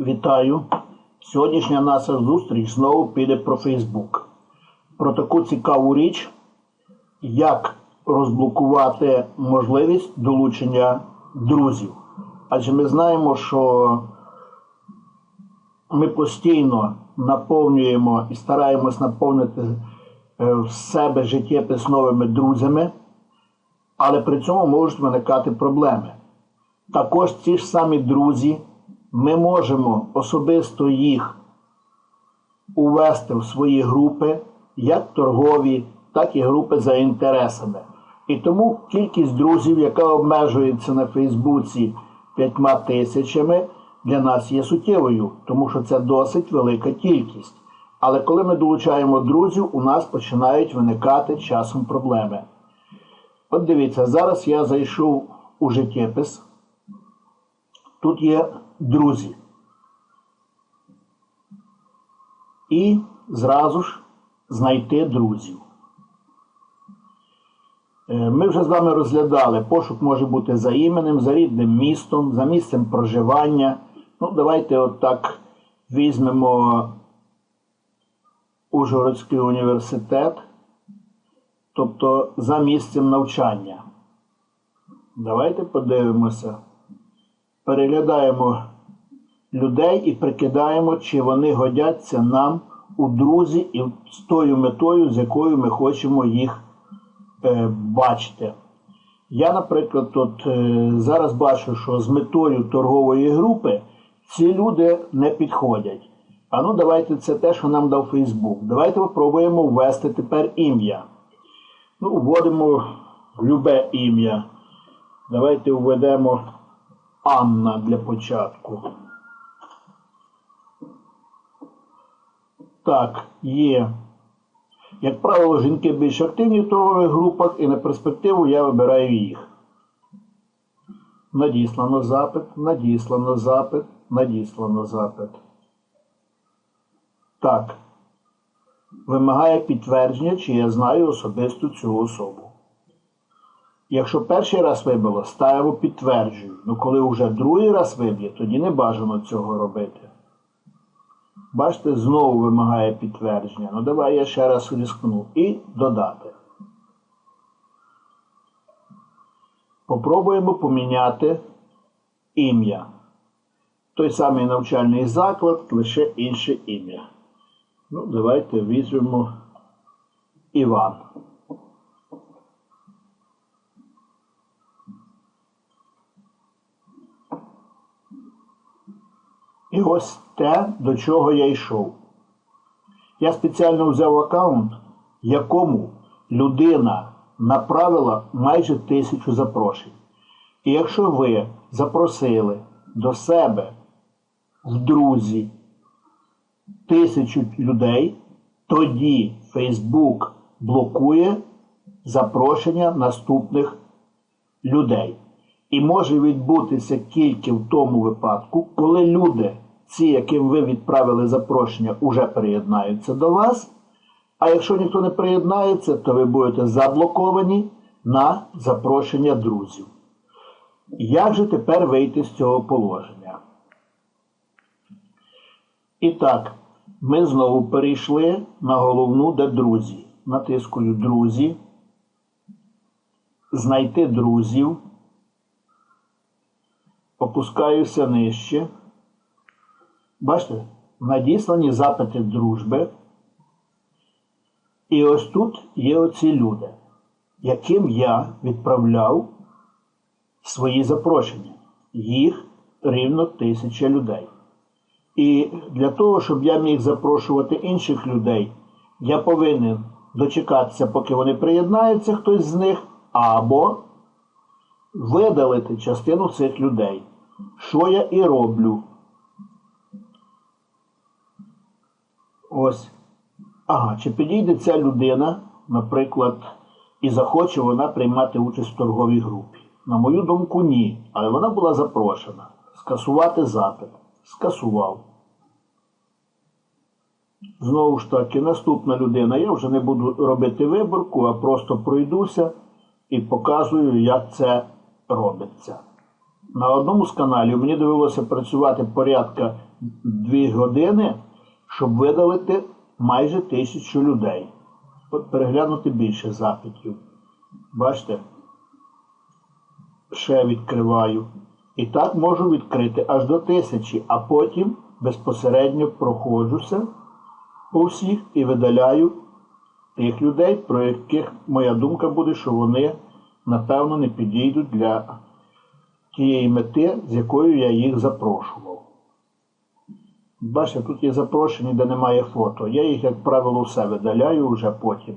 Вітаю! Сьогоднішня наша зустріч знову піде про Фейсбук. Про таку цікаву річ, як розблокувати можливість долучення друзів. Адже ми знаємо, що ми постійно наповнюємо і стараємось наповнити е, в себе життєпис новими друзями, але при цьому можуть виникати проблеми. Також ці ж самі друзі, ми можемо особисто їх увести в свої групи, як торгові, так і групи за інтересами. І тому кількість друзів, яка обмежується на Фейсбуці п'ятьма тисячами, для нас є суттєвою, тому що це досить велика кількість. Але коли ми долучаємо друзів, у нас починають виникати часом проблеми. От дивіться, зараз я зайшов у життєпис. Тут є друзі. І зразу ж знайти друзів. Е, Ми вже з вами розглядали, пошук може бути за іменем, за рідним містом, за місцем проживання. Ну, давайте от так візьмемо Ужгородський університет, тобто за місцем навчання. Давайте подивимося. Переглядаємо людей і прикидаємо, чи вони годяться нам у друзі і з тою метою, з якою ми хочемо їх е, бачити. Я, наприклад, тут е, зараз бачу, що з метою торгової групи ці люди не підходять. А ну давайте це те, що нам дав Фейсбук. Давайте спробуємо ввести тепер ім'я. Ну, вводимо любе ім'я. Давайте введемо Анна для початку. Так, є. Як правило, жінки більш активні в торгових групах і на перспективу я вибираю їх. Надіслано запит, надіслано запит, надіслано запит. Так. Вимагає підтвердження, чи я знаю особисто цю особу. Якщо перший раз вибило, ставимо підтверджую. Ну коли вже другий раз виб'є, тоді не бажано цього робити. Бачите, знову вимагає підтвердження. Ну давай я ще раз рискну. І додати. Попробуємо поміняти ім'я. Той самий навчальний заклад, лише інше ім'я. Ну, давайте візьмемо Іван. І ось те, до чого я йшов. Я спеціально взяв аккаунт, якому людина направила майже тисячу запрошень. І якщо ви запросили до себе в друзі тисячу людей, тоді Facebook блокує запрошення наступних людей. І може відбутися тільки в тому випадку, коли люди, ці, яким ви відправили запрошення, уже приєднаються до вас. А якщо ніхто не приєднається, то ви будете заблоковані на запрошення друзів. Як же тепер вийти з цього положення? І так, ми знову перейшли на головну, де друзі. Натискую друзі, знайти друзів. Опускаюся нижче. Бачите, надіслані запити дружби. І ось тут є оці люди, яким я відправляв свої запрошення. Їх рівно тисяча людей. І для того, щоб я міг запрошувати інших людей, я повинен дочекатися, поки вони приєднаються, хтось з них, або видалити частину цих людей. Що я і роблю? Ось. Ага, чи підійде ця людина, наприклад, і захоче вона приймати участь в торговій групі? На мою думку, ні. Але вона була запрошена. Скасувати запит. Скасував. Знову ж таки, наступна людина. Я вже не буду робити виборку, а просто пройдуся і показую, як це робиться. На одному з каналів мені довелося працювати порядка 2 години, щоб видалити майже тисячу людей. Переглянути більше запитів. Бачите? Ще відкриваю. І так можу відкрити аж до тисячі, а потім безпосередньо проходжуся по всіх і видаляю тих людей, про яких моя думка буде, що вони, напевно, не підійдуть для тієї мети, з якою я їх запрошував. Бачите, тут є запрошені, де немає фото. Я їх, як правило, все видаляю вже потім.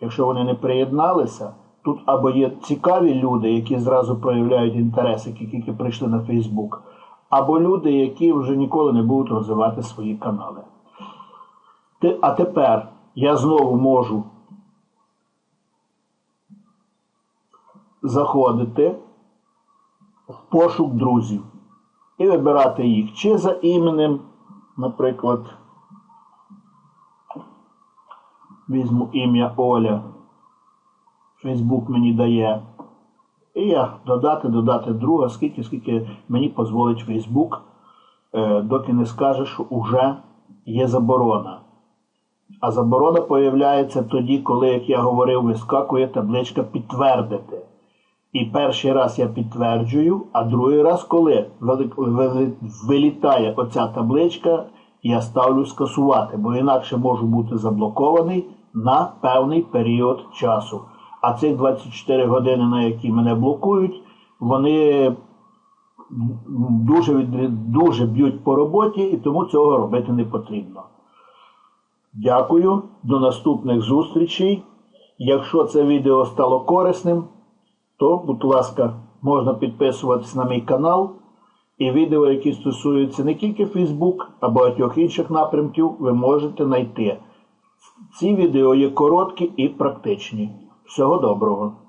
Якщо вони не приєдналися, тут або є цікаві люди, які зразу проявляють інтерес, які тільки прийшли на Фейсбук, або люди, які вже ніколи не будуть розвивати свої канали. А тепер я знову можу заходити в пошук друзів і вибирати їх чи за іменем, наприклад, візьму ім'я Оля. Фейсбук мені дає. І я додати, додати друга, скільки, скільки мені дозволить Фейсбук, е, доки не скаже, що вже є заборона. А заборона появляється тоді, коли, як я говорив, вискакує табличка підтвердити. І перший раз я підтверджую, а другий раз, коли вилітає оця табличка, я ставлю скасувати, бо інакше можу бути заблокований на певний період часу. А цих 24 години, на які мене блокують, вони дуже, дуже б'ють по роботі, і тому цього робити не потрібно. Дякую, до наступних зустрічей. Якщо це відео стало корисним, то, будь ласка, можна підписуватись на мій канал. І відео, які стосуються не тільки Facebook, а багатьох інших напрямків, ви можете знайти. Ці відео є короткі і практичні. Всього доброго!